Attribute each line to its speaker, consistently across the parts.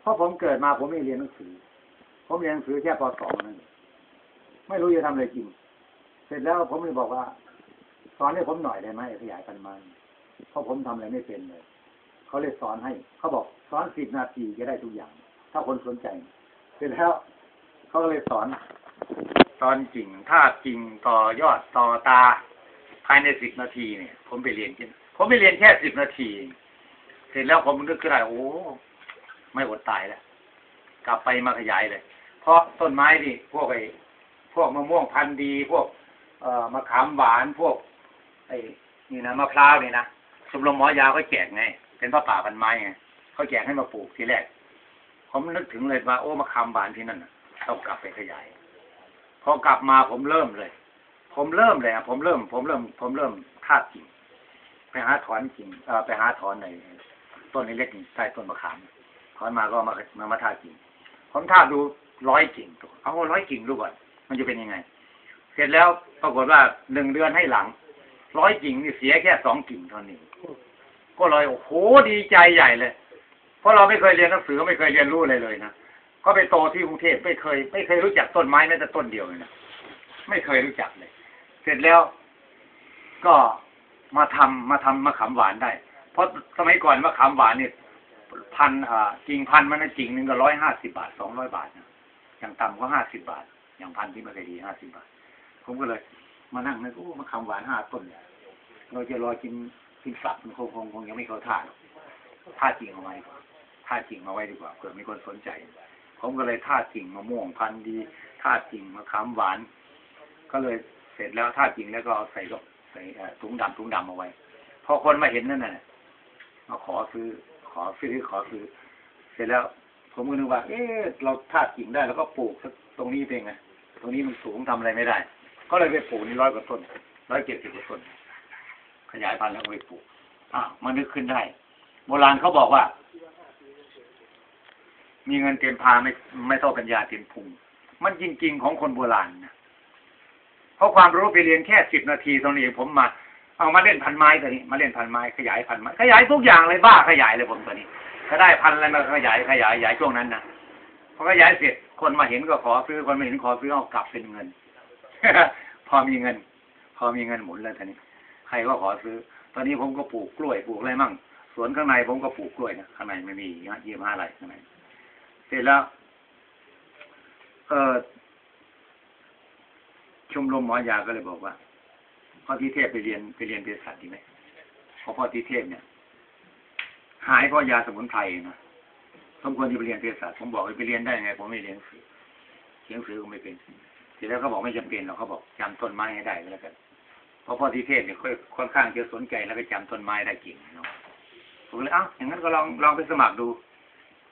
Speaker 1: เพราะผมเกิดมาผมไม่เรียนหนังสือ ผมเรียนหนังสือแค่ปสองนั่นเองไม่รู้จะทำอะไรกิน เสร็จแล้วผมเลยบอกว่า สอนให้ผมหน่อยได้ไหมขยายพันมันเพราะผมทำอะไรไม่เป็นเลยเขาเลยสอนให้ เขาบอกสอนสิบนาทีจะได้ทุกอย่าง ถ้าคนสนใจ เสร็จแล้วเขาเลยสอนตอนจริงท่าจริงต่อยอดต่อตาภายในสิบนาทีเนี่ย ผมไปเรียนแค่ผมไปเรียนแค่สิบนาที เสร็จแล้วผมนึกขึ้นได้โอ้ ไม่อดตายแล้วกลับไปมาขยายเลย เพราะต้นไม้นี่พวกไอ้พวกมะม่วงพันธุ์ดี พวก เอ่อมะขามหวานพวก ไอ้นี่นะมะพร้าวนี่นะชมรมหมอยาวเขาแจกไง เป็นพระป่าพันไม้ไงเขาแจกให้มาปลูกทีแรกผมนึกถึงเลยว่าโอ้มะขามหวานที่นั่นต้องกลับไปขยายพอกลับมาผมเริ่มเลย ผมเริ่มเลยอะผมเริ่ม ผมเริ่ม ผมเริ่มทาบจริงไปหาถอนจริงเอ่อไปหาถอนในต้นเล็กๆใต้ต้นมะขาม ถอนมาก็เอามามามาทากิ่งผมทาดูร้อยกิ่งตัวเอาร้อยกิ่งดูก่อนมันจะเป็นยังไง เสร็จแล้วปรากฏว่าหนึ่งเดือนให้หลังร้อยกิ่งนี่เสียแค่สองกิ่งเท่านี้ก็เลยโอ้โหดีใจใหญ่เลย เพราะเราไม่เคยเรียนหนังสือไม่เคยเรียนรู้อะไรเลยนะก็ไปโตที่กรุงเทพไม่เคย ไม่เคยรู้จักต้นไม้แม้แต่ต้นเดียวเลยนะไม่เคยรู้จักเลย เสร็จแล้ว ก็มาทำมาทำมะขามหวานได้ เพราะสมัยก่อนมะขามหวานเนี่ย พันอ่ากิ่งพันมันนะกิ่งหนึ่งก็ร้อยห้าสิบาทสองร้อยบาทนะอย่างต่ำก็ห้าสิบบาท อย่างพันที่ม่เคยดีห้าสิบาท ผมก็เลย มานั่งนึกโอ้มะขามหวานห้าต้นเนี่ยเราจะรอกินกินสับมันคงคงคงยังไม่เข้าท่าหรอกท่าจริงเอาไว้ท่าจริงเอาไว้ดีกว่าเผื่อมีคนสนใจ ผมก็เลยท่าจริงมะม่วงพันดีท่าจริงมะขามหวาน ก็เลยเสร็จแล้วท่าจริงแล้วก็เอาใส่ก็ใส่ถุงดำถุงดำเอาไว้ พอคนมาเห็นนั่นน่ะมาขอซื้อ ขอซื้อขอซื้อ เสร็จแล้ว ผมก็นึกว่า เอ๊ะเราทาจริงได้แล้วก็ปลูกสักตรงนี้เป็นไงตรงนี้มันสูงทำอะไรไม่ได้ ก็เลยไปปลูกนี่ร้อยกว่าต้นร้อยเจ็ดสิบกว่าต้น ขยายพันธุ์แล้วไปปลูกอะมันนึกขึ้นได้ โบราณเขาบอกว่า มีเงินเต็มพาไม่ไม่เท่าปัญญาเต็มพุงมันจริง ๆ ของคนโบราณนะเพราะความรู้ไปเรียนแค่สิบนาทีตรงนี้ผมมา เอามาเล่นพันไม้ตัวนี้ มาเล่นพันไม้ขยายพันไม้ขยายทุกอย่างเลยบ้าขยายเลยผมตัวนี้ก็ได้พันอะไรมาขยายขยายขยายช่วงนั้นนะพอขยายเสร็จคนมาเห็นก็ขอซื้อคนมาเห็นขอซื้อเอากลับเป็นเงินพอมีเงิน พอมีเงินหมุนแล้วทีนี้ ใครก็ขอซื้อ ตอนนี้ผมก็ปลูกกล้วยปลูกอะไรมั่งสวนข้างในผมก็ปลูกกล้วยนะข้างในไม่มีนะยี่ห้าไรข้างในเสร็จแล้ว เออชมรมหมอยาก็เลยบอกว่า พ่อที่เทพไปเรียนไปเรียนเภสัชดีไหมเพราะพ่อที่เทพเนี่ย หายเพราะยาสมุนไพรนะสมควรที่ไปเรียนเภสัชผมบอกไปเรียนได้ไงผมไม่เรียนสือเขียนหนังสือก็ไม่เป็นเสร็จแล้วเขาบอกไม่จำเป็นหรอกเขาบอกจำต้นไม้ให้ได้ก็แล้วกันเพราะพ่อที่เทพเนี่ยค่อยค่อนข้างจะสนใจแล้วก็จำต้นไม้ได้เก่งเนาะผมเลยเอ้าอย่างนั้นก็ลองลองไปสมัครดู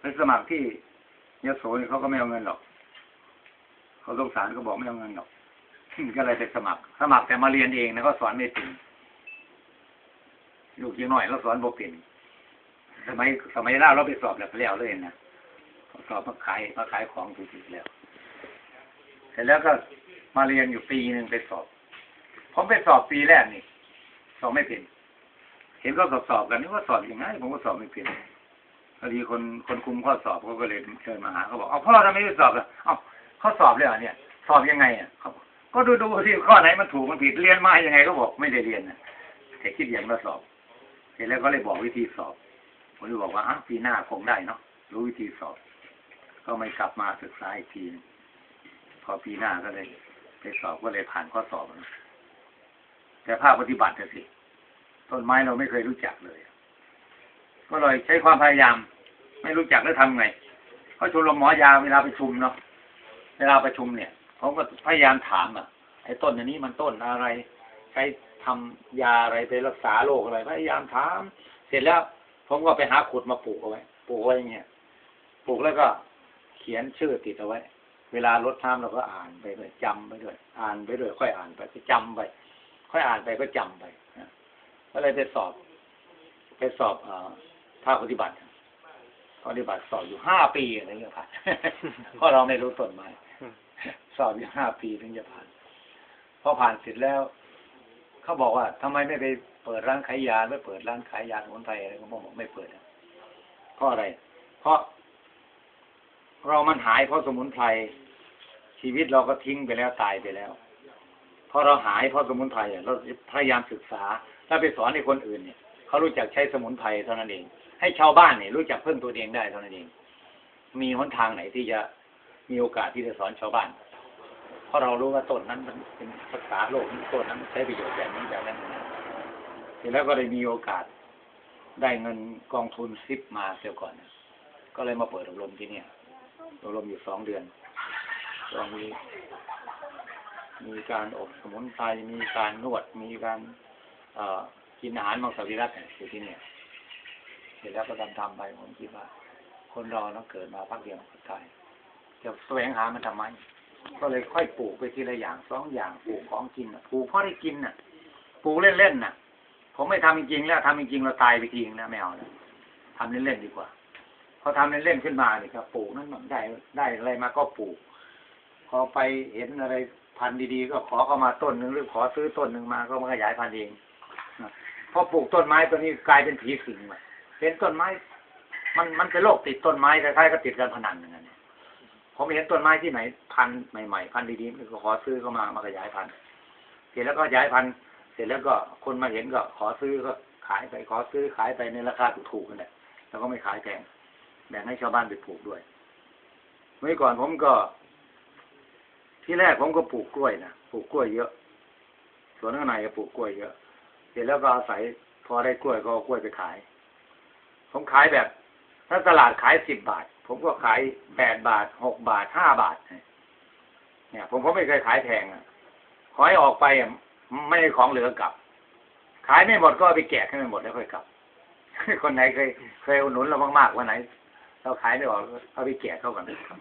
Speaker 1: ไปสมัครที่ยโสนี่เขาก็ไม่เอาเงินหรอกเขาสงสารก็บอกไม่เอาเงินหรอก ก็เลยไปสมัคร สมัครแต่มาเรียนเองนะก็สอนไม่เป็นลูกยังหน่อยก็สอนบ่เป็นสมัยสมัยแรกเราไปสอบแล้วแล้วเลยนะสอบมาขายมาขายของถูกๆแล้วเสร็จแล้วก็มาเรียนอยู่ปีหนึ่งไปสอบผมไปสอบปีแรกนี่สอบไม่เป็น เห็นก็สอบสอบกันนี่ว่าสอบยังไงผมก็สอบไม่เป็นพอดีคนคนคุมข้อสอบเขาก็เลยเชิญมาหาเขาบอกเอาพ่อทำไมไม่สอบล่ะเอาข้อสอบเลยเหรอเนี่ย สอบยังไงอะเขาบอก ก็ดูดูที่ข้อไหนมันถูกมันผิดเรียนมาอยังไงก็บอกไม่ได้เรียนนะแต่คิดอย่างมาสอบ เสร็จแล้วก็เลยบอกวิธีสอบ ผมเลยบอกว่าอ้าวปีหน้าคงได้เนาะรู้วิธีสอบ ก็ไม่กลับมาศึกษาอีกทีพอปีหน้าก็เลยไปสอบก็เลยผ่านข้อสอบนะแต่ภาคปฏิบัติน่ะสิต้นไม้เราไม่เคยรู้จักเลย ก็เลยใช้ความพยายาม ไม่รู้จักแล้วทำไงเพราะชมรมหมอยาเวลาประชุมเนาะเวลาประชุมเนี่ย ผมก็พยายามถามอะไอ้ต้นอันนี้มันต้นอะไรใช้ทำยาอะไรไปรักษาโรคอะไร พยายามถาม เสร็จแล้ว ผมก็ไปหาขุดมาปลูกเอาไว้ปลูกไว้อย่างเงี้ยปลูกแล้วก็เขียนชื่อติดเอาไว้ เวลาลดน้ำเราก็อ่านไปด้วยจำไปด้วยอ่านไปด้วยค่อยอ่านไปก็จำไป ค่อยอ่านไปก็จำไปนะก็เลยไปสอบ ไปสอบเอ่อภาคปฏิบัติปฏิบัติสอบอยู่ห้าปีอะไรเงี้ยผ่านเพราะเราไม่รู้ต้นไม้ สอบอยู่ห้าปีถึงจะผ่านพอผ่านเสร็จแล้ว เขาบอกว่าทำไมไม่ไปเปิดร้านขายยาไม่เปิดร้านขายยาสมุนไพรอะไรก็บอกไม่เปิดเพราะอะไร เพราะ เรามันหายเพราะสมุนไพรชีวิตเราก็ทิ้งไปแล้วตายไปแล้วพอเราหายเพราะสมุนไพรเราพยายามศึกษาแล้วไปสอนให้คนอื่นเนี่ยเขารู้จักใช้สมุนไพรเท่านั้นเอง ให้ชาวบ้านเนี่ยรู้จักเพึ่งตัวเองได้เท่านั้นเอง มีหนทางไหนที่จะ มีโอกาสที่จะสอนชาวบ้าน เพราะเรารู้ว่าต้นนั้นมันเป็นภาษาโลกต้นนั้นใช้ประโยชน์แบบนี้แบบนั้นเสร็จแล้วก็เลยมีโอกาสได้เงินกองทุนซิปมาเสียก่อน ก็เลยมาเปิดอบรมที่เนี่ยอบรมอยู่สองเดือนก็มี มีการอบสมุนไพร มีการนวด มีการเอ่อกินอาหารมังสวิรัตอยู่ที่เนี่ยเสร็จแล้วก็ทำทำไปผมคิดว่า คนเราเนาะเกิดมาพักเดียวก็ตาย จะแสวงหามันทำไม ก็เลยค่อยปลูกไปทีละอย่างสองอย่างปลูกของกินน่ะปลูกเพราะได้กินน่ะปลูกเล่นๆน่ะ ผมไม่ทำจริงๆแล้วทำจริงๆเราตายไปทีนึงนะไม่เอานะทำเล่นๆดีกว่าพอทำเล่นๆขึ้นมาเนี่ยครับปลูกนั้นมันได้ได้อะไรมาก็ปลูกพอไปเห็นอะไรพันธุ์ดีๆก็ขอเข้ามาต้นหนึ่งหรือขอซื้อต้นหนึ่งมาก็มาขยายพันธุ์เองนะพอปลูกต้นไม้ตัวนี้กลายเป็นผีสิงไปเห็นต้นไม้ มันมันเป็นโรคติดต้นไม้คล้ายๆก็ติดการพนันอย่างนั้นเนี่ย ผมเห็นต้นไม้ที่ไหนพันธุ์ใหม่ๆพันธุ์ดีๆก็ขอซื้อเข้ามามาขยายพันธุ์เสร็จแล้วก็ขยายพันธุ์เสร็จแล้วก็คนมาเห็นก็ขอซื้อก็ขายไปขอซื้อขายไปในราคาถูกๆนั่นแหละแล้วก็ไม่ขายแพงแบ่งให้ชาวบ้านไปปลูกด้วย เมื่อก่อนผมก็ ที่แรกผมก็ปลูกกล้วยนะปลูกกล้วยเยอะสวนข้างในก็ปลูกกล้วยเยอะ เสร็จแล้วก็อาศัยพอได้กล้วยก็เอากล้วยไปขาย ผมขายแบบถ้าตลาดขายสิบบาท ผมก็ขายแปดบาทหกบาทห้าบาท เนี่ย ผมก็ไม่เคยขายแพงอะขอให้ออกไปอะไม่ได้ของเหลือกลับ ขายไม่หมดก็เอาไปแกะให้ไม่หมดแล้วค่อยกลับ คนไหนเคยเคยอุดหนุนเรามากๆวันไหน เราขายไม่ออกเอาไปแกะเข้ากันครับ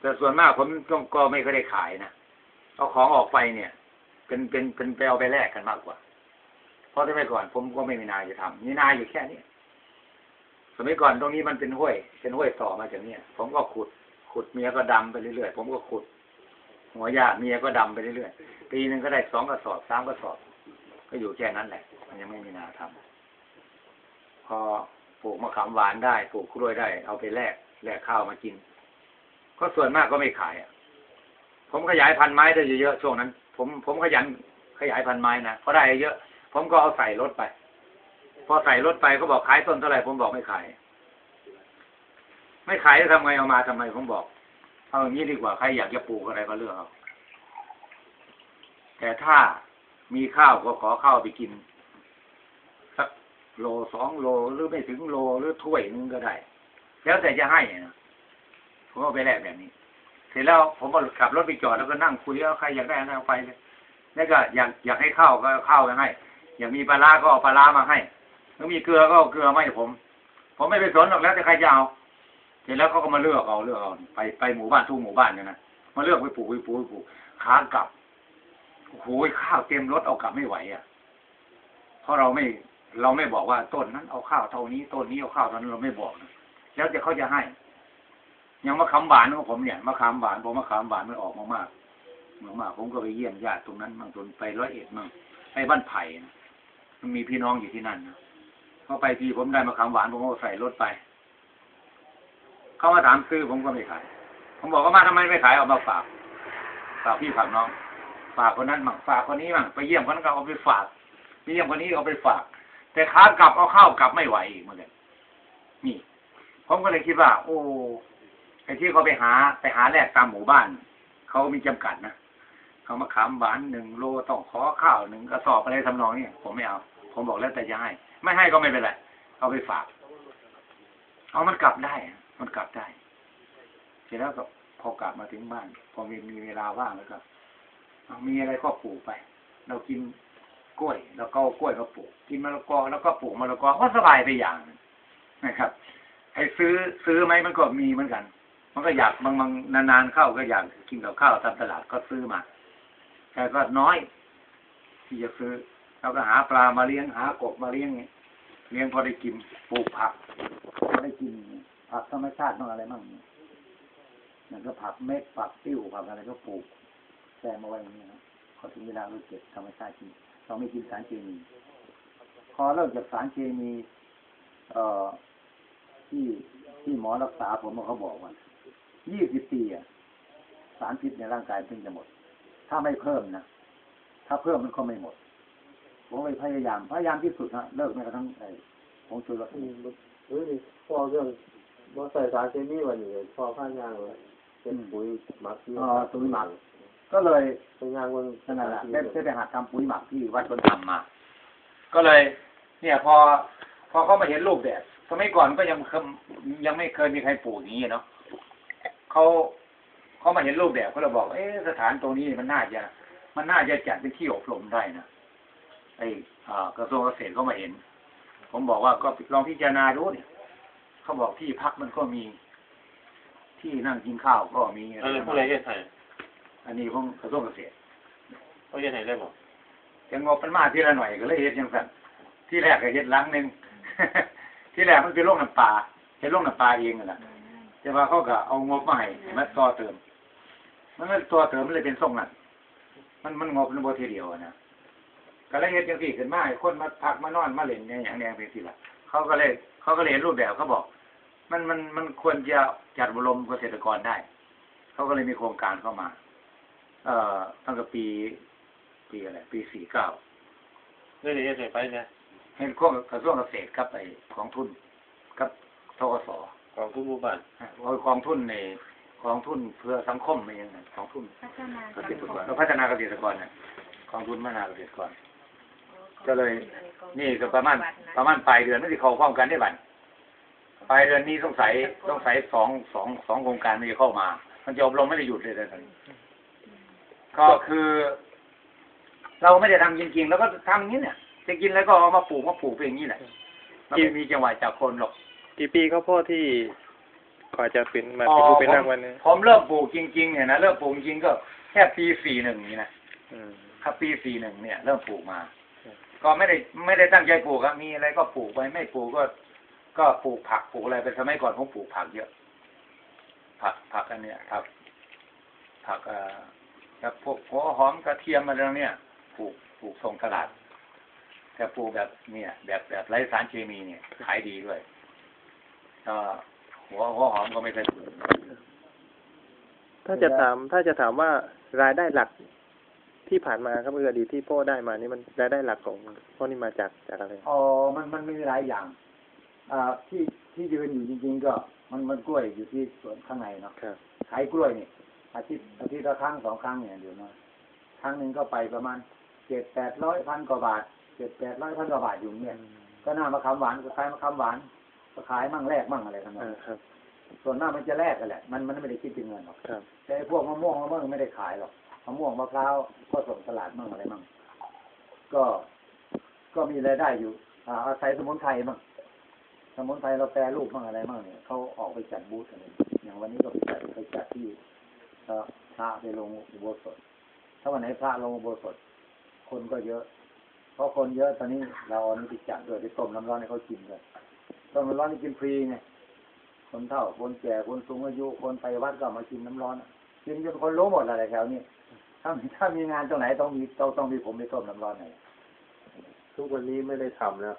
Speaker 1: แต่ส่วนมากผมก็ไม่เคยได้ขายนะเอาของออกไปเนี่ย เป็นเป็นเป็นไปเอาไปแลกกันมากกว่า เพราะสมัยก่อน ผมก็ไม่มีนาจะทำมีนาอยู่แค่นี้ มัยก่อนตรงนี้มันเป็นห้วย เป็นห้วยต่อมาจากเนี้ยผมก็ขุด ขุดเมียก็ดำไปเรื่อยๆผมก็ขุด หัวหญ้าเมียก็ดำไปเรื่อยๆปีหนึ่งก็ได้สองกระสอบสามกระสอบ ก็อยู่แค่นั้นแหละมันยังไม่มีนาทำพอปลูกมะขามหวานได้ปลูกกล้วยได้ เอาไปแลกแลกข้าวมากิน ก็ส่วนมากก็ไม่ขายอะ ผมขยายพันธุ์ไม้ได้เยอะๆช่วงนั้น ผมผมขยันขยายพันธุ์ไม้นะพอได้เยอะ ผมก็เอาใส่รถไป พอใส่รถไปเขาบอกขายต้นเท่าไหร่ผมบอกไม่ขาย ไม่ขายจะทำไงเอามาทำไมผมบอกเอาอย่างนี้ดีกว่าใครอยากจะปลูกอะไรก็เลือกเอาแต่ถ้ามีข้าวก็ขอข้าวไปกิน สักโลสองโลหรือไม่ถึงโลหรือถ้วยนึงก็ได้ แล้วแต่จะให้นะผมก็ไปแลกแบบนี้ เสร็จแล้วผมก็ขับรถไปจอดแล้วก็นั่งคุยแล้วใครอยากได้อะไรเอาไปเลยแล้วก็อยากอยากให้ข้าวก็ข้าวไปให้ อยากมีปลาร้าก็เอาปลาร้ามาให้ ถ้ามีเกลือก็เอาเกลือมาให้ผม ผมไม่ไปสนหรอกแล้วแต่ใครจะเอาเสร็จแล้วเขาก็มาเลือกเอาเลือกเอาไปไปหมู่บ้านทุกหมู่บ้านเนี่ยนะมาเลือกไปปลูกไปปลูกไปปลูกขากลับโอ้โหข้าวเต็มรถเอากลับไม่ไหวอะ เพราะเราไม่เราไม่บอกว่าต้นนั้นเอาข้าวเท่านี้ต้นนี้เอาข้าวเท่านั้นเราไม่บอกนะแล้วแต่เขาจะให้ย่างมะขามหวานของผมเนี่ยมะขามหวานผมมะขามหวานมันออกมามากมากผมก็ไปเยี่ยมญาติตรงนั้นบางตนไปร้อยเอ็ดมั่งไปบ้านไผ่นะมันมีพี่น้องอยู่ที่นั่นนะ อไปทีผมได้มะขามหวานผมก็ใส่รถไป เขามาถามซื้อผมก็ไม่ขาย ผมบอกว่ามาทำไมไม่ขายเอามาฝากฝากพี่ฝากน้อง ฝากคนนั้นมั่งฝากคนนี้มั่งไปเยี่ยมคนนั้นก็เอาไปฝากไปเยี่ยมคนนี้เอาไปฝาก แต่ขากลับเอาข้าวกลับไม่ไหวอีกเหมือนกันนี่ ผมก็เลยคิดว่า โอ้ไอ้ที่เขาไปหาไปหาแลกตามหมู่บ้านเขามีจำกัดนะเขามาขามหวานหนึ่งโลต้องขอข้าวหนึ่งกระสอบอะไรทำนองนี้ผมไม่เอา ผมบอกแล้วแต่จะให้ ไม่ให้ก็ไม่เป็นไรเอาไปฝาก เอามันกลับได้ มันกลับได้เสร็จแล้วก็พอกลับมาถึงบ้าน พอมีมีเวลาว่างแล้วก็มีอะไรก็ปลูกไป เรากินกล้วย แล้วก็กล้วยก็ปลูก กินมะละกอแล้วก็ปลูกมะละกอก็สบายไปอย่างหนึ่งนะครับไอ้ซื้อซื้อไหมมันก็มีเหมือนกัน มันก็อยากบางบางนานๆเข้าก็อยากกินกับข้าวตามตลาดก็ซื้อมาแต่ก็น้อย ที่จะซื้อ เราก็หาปลามาเลี้ยงหากบมาเลี้ยงเนี่ยเลี้ยงพอได้กินปลูกผักพอได้กินผักธรรมชาติบ้างอะไรบ้างเนี่ยนั่นก็ผักเม็ดผักติ้วผักอะไรก็ปลูกแซมาไว้อย่างนี้นะพอถึงเวลาเราเก็บธรรมชาติกินเราไม่กินสารเคมีพอเลิกจากสารเคมีเอ่อที่ที่หมอรักษาผมเขาบอกว่ายี่สิบปีอะสารพิษในร่างกายเพิ่งจะหมด ถ้าไม่เพิ่มนะ ถ้าเพิ่มมันก็ไม่หมด ผมเลยพยายาม พยายามที่สุดนะเลิกแม้กระทั่งไอ้ผงชูรส
Speaker 2: อืมเฮ้ยพ่อเรื่องบ่ใส่สารเคมีวันนี้พ่อพายางเลยเป็นปุ๋ยหมักที่
Speaker 1: อ๋อปุ๋ยหมักก็เลย
Speaker 2: เป็นยางวัน
Speaker 1: นั่นแหละได้ได้ไปหัดทำปุ๋ยหมักที่วัดสวนธรรมมา ก็เลย เนี่ย พอ พอเขามาเห็นรูปแบบสมัยก่อนก็ยังเคยยังไม่เคยมีใครปลูกอย่างนี้เนาะเขาเขามาเห็นรูปแบบเขาเลยบอก เอ๊ะสถานตรงนี้มันน่าจะ มันน่าจะจัดเป็นที่อบรมได้นะ ไอ้อ่ากระทรวงเกษตรเขามาเห็น ผมบอกว่าก็ลองพิจารณาดูเนี่ยเขาบอกที่พักมันก็มี ที่นั่งกินข้าวก็มี
Speaker 3: เออผู้ใดเฮ็ดให้
Speaker 1: อันนี้ผมกระทรวงเกษตร
Speaker 3: เขาเฮ็ดให้ได้บ่
Speaker 1: จะงบมันมาทีละหน่อยก็เลยเฮ็ดจังซั่นที่แรกก็เฮ็ดหลังหนึงที่แรกมันเป็นโรงน้ำปลาเฮ็ดโรงน้ำปลาเองนั่นแหละแต่ว่าเขาก็เอางบมาให้ให้มาต่อเติม มันก็ต่อเติมมันเลยเป็นทรงนั้นมันมันงบมันบ่ทีเดียวอะนะ ก็เลยเฮ็ดจังซี่ขึ้นมาให้คนมาพักมานอนมาเล่นเนี่ยอย่างแดงเป็นสิล่ะเขาก็เลยเขาก็เลยเห็นรูปแบบเขาบอก มันมันมันควรจะจัดอบรมเกษตรกรได้ เขาก็เลยมีโครงการเข้ามา เอ่อตั้งแต่ปีปีอะไรปีสี่เก้า
Speaker 3: ได้ได้เฮ็ดให้ไปเนี่ย
Speaker 1: เห็นข้อกระทรวงเกษตรครับไอ้ของทุนกับทกส
Speaker 3: ของทุกหมู่บ้าน
Speaker 1: เอากองทุนในกองทุนเพื่อสังคมไม่ยังไงกองทุน
Speaker 4: พัฒนา
Speaker 1: เกษตรกรแล้วพัฒนาเกษตรกรเนี่ยกองทุนพัฒนาเกษตรกร ก็เลย นี่ก็ประมาณประมาณปลายเดือนไม่ได้เข้าพร้อมกันได้บัดปลายเดือนนี้สงสัยสงสัยสองสองสองโครงการมันจะเข้ามา มันจะอบรมไม่ได้หยุดเลยตอนนี้ก็คือ เราไม่ได้ทำจริงๆ แล้วก็ทำอย่างนี้เนี่ยจะกินแล้วก็เอามาปลูกมาปลูกไปอย่างนี้แหละมันไม่มีจังหวะจากคนหรอก
Speaker 5: กี่ปีครับพ่อที่กว่าจะเป็นมาเป็นผู้เป็น
Speaker 1: อ๋อ
Speaker 5: นักวันนี้
Speaker 1: ผมเริ่มปลูกจริงๆเนี่ยนะเริ่มปลูกจริงๆก็แค่ปีสี่หนึ่งนี่นะ
Speaker 5: อืม
Speaker 1: ครับปีสี่หนึ่งเนี่ย เริ่มปลูกมา ก็ไม่ได้ไม่ได้ตั้งใจปลูกครับมีอะไรก็ปลูกไปไม่ปลูกก็ ก็ปลูกผักปลูกอะไรเป็นสมัยก่อนผมปลูกผักเยอะ ผักผักอันเนี้ยครับผักอ่อแบบพวกหัวหอมกระเทียมอะไรเนี่ยปลูกปลูกส่งตลาดแต่ปลูกแบบเนี่ย แบบแบบไร้สารเคมีเนี่ยขายดีด้วยก็หัวหัวหอมก็ไม่เคยปลูก
Speaker 5: ถ้าจะถามถ้าจะถามว่ารายได้หลัก ที่ผ่านมาครับคืออดีตที่พ่อได้มานี่มันรายได้หลักของพ่อนี่มาจากจากอะไร
Speaker 1: อ๋อมันมันมีหลายอย่าง อ่าที่ที่ยืนอยู่จริง ๆ ก็มันมันกล้วยอยู่ที่สวนข้างในเนาะ
Speaker 5: ครับ
Speaker 1: ขายกล้วยนี่อาทิตย์อาทิตย์ละครั้งสองครั้งเนี่ยเดี๋ยวนะครั้งหนึ่งก็ไปประมาณเจ็ดแปดร้อยพันกว่าบาทเจ็ดแปดร้อยพันกว่าบาทอยู่เนี่ยก็น่ามะขามหวานก็ขายมะขามหวานก็ขายมั่งแลกมั่งอะไรกัน
Speaker 5: อ่า
Speaker 1: เนาะ
Speaker 5: ครับ
Speaker 1: ส่วนมากมันจะแลกกันแหละ มันมันไม่ได้คิดเป็นเงินหรอก
Speaker 5: ครับ
Speaker 1: แต่ไอ้พวกมะม่วงมะม่วงไม่ได้ขายหรอก มะม่วงมะพร้าวก็ส่งตลาดมั่งอะไรมั่งก็ก็มีรายได้อยู่อ่าอาศัยสมุนไพรมั่งสมุนไพรเราแปรรูปมั่งอะไรมั่งเนี่ยเขาออกไปจัดบูธอะไรอย่างวันนี้ก็ไปจัดไปจัดที่พระไปลงอุโบสถถ้าวันไหนพระลงอุโบสถ คนก็เยอะ เพราะคนเยอะตอนนี้เราเอานี่ไปจัดด้วยไปต้มน้ำร้อนให้เขากินด้วยต้มน้ำร้อนนี่กินฟรีไงคนเฒ่าคนแก่คนสูงอายุคนไปวัดก็มากินน้ำร้อนกินจนคนรู้หมดอะไรแถวนี้ ถ้าถ้ามีงานตรงไหนต้องมีต้องต้องมีผมไปต้มน้ำร้อนหน่อย
Speaker 2: ทุกวันนี้ไม่ได้ทำแล้ว